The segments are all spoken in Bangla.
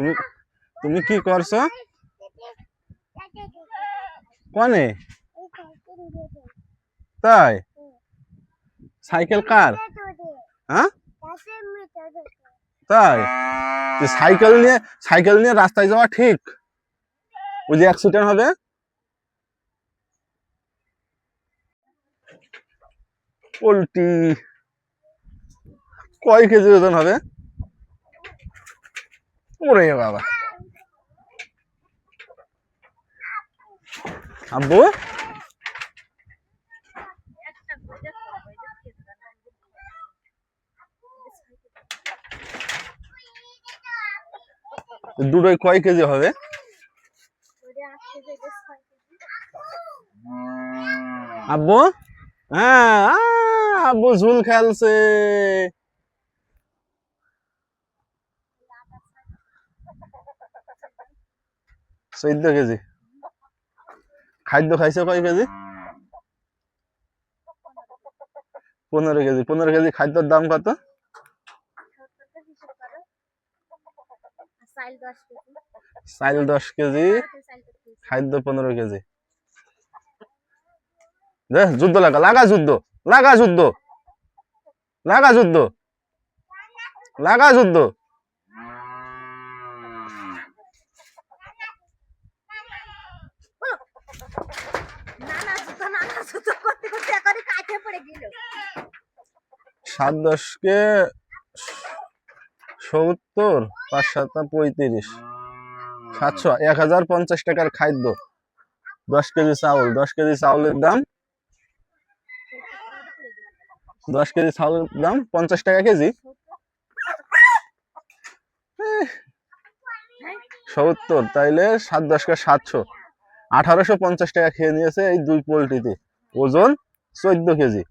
তুমি তুমি কি করছ? কনে? তাই? সাইকেল কার? হ্যাঁ? তাই? সাইকেল নিয়ে সাইকেল নিয়ে রাস্তায় যাওয়া ঠিক? ওই যে অ্যাক্সিডেন্ট হবে? পোলট্রি কয় কেজি ওজন হবে? ওরে বাবা। আব্বু? দুটোই কয় কেজি হবে? আব্বু? হ্যাঁ আব্বু ঝুল খেলছে। চোদ্দ কেজি। খাদ্য খাইছে কয় কেজি? পনেরো কেজি। পনেরো কেজি খাদ্যর দাম কত? চাইল দশ কেজি। খাদ্য পনেরো কেজি। দে যুদ্ধ লাগা লাগা যুদ্ধ লাগা যুদ্ধ লাগা যুদ্ধ লাগা যুদ্ধ। সাত দশকে সত্তর পাঁচ সাতটা পঁয়ত্রিশ। সাতশো, এক হাজার পঞ্চাশ টাকার খাদ্য। দশ কেজি চাউল, দশ কেজি চাউলের দাম দশ কেজি চাউলের দাম পঞ্চাশ টাকা কেজি। সত্তর, তাইলে সাত দশকে সাতশো। আঠারোশো পঞ্চাশ টাকা খেয়ে নিয়েছে এই দুই পোলট্রিতে। ওজন চোদ্দ কেজি।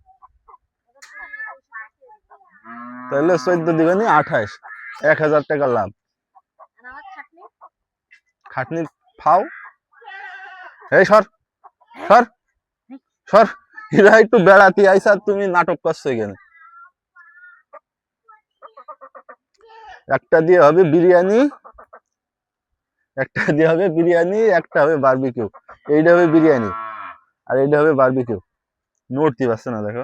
তাহলে চোদ্দ দিবেনি আঠাশ এক হাজার টাকা লাভ। খাটনি ফাও? এই সর সর সর। এরা একটু বেড়াতে, আইসা তুমি নাটক করছ এখানে। একটা দিয়ে হবে বিরিয়ানি, একটা দিয়ে হবে বিরিয়ানি, একটা হবে বারবিকিউ এইটা হবে বিরিয়ানি, আর এইটা হবে বারবিকিউ নড়তে পারছে না দেখো।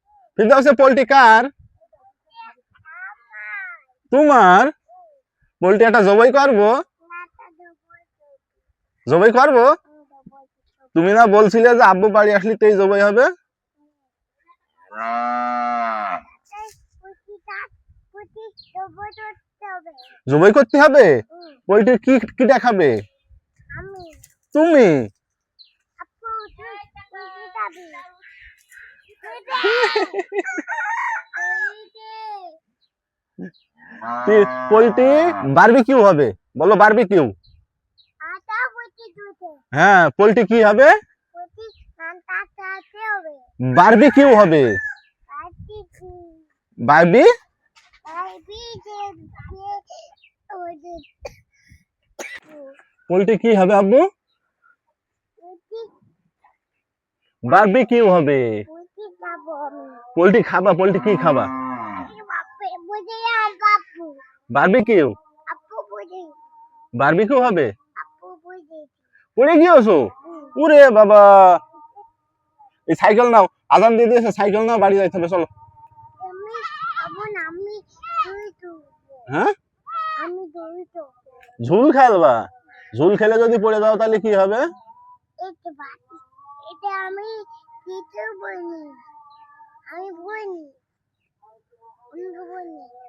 ফিরদাউসে পোল্ট্রি কার? তোমার? পোল্ট্রি একটা জবাই করব। জবাই করব? তুমি না বলছিলে যে আব্বু বাড়ি আসলে তেই জবাই হবে? জবাই করতে হবে? পোল্ট্রি কি কি দেখাবে? তুমি? পোল্ট্রি বারবিকিউ হবে। বলো বারবিকিউ। হ্যাঁ পোল্ট্রি কি হবে? বারবিকিউ হবে। বারবি? পোল্ট্রি কি হবে আব্বু? বারবিকিউ হবে। পোল্ট্রি খাবা, পোল্ট্রি কি খাবা? বারবিকিউ? বারবিকিউ হবে? পড়ে গিয়েছো? ওরে বাবা। এই সাইকেল নাও, আজান দিয়ে দিয়েছে, সাইকেল নাও, বাড়ি যাইতে হবে, চলো। হ্যাঁ? ঝুল খেলবা? ঝুল খেলে যদি পড়ে যাও, তাহলে কি হবে? এটা আমি কিছু বলিনি আমি বলিনি আমি বলিনি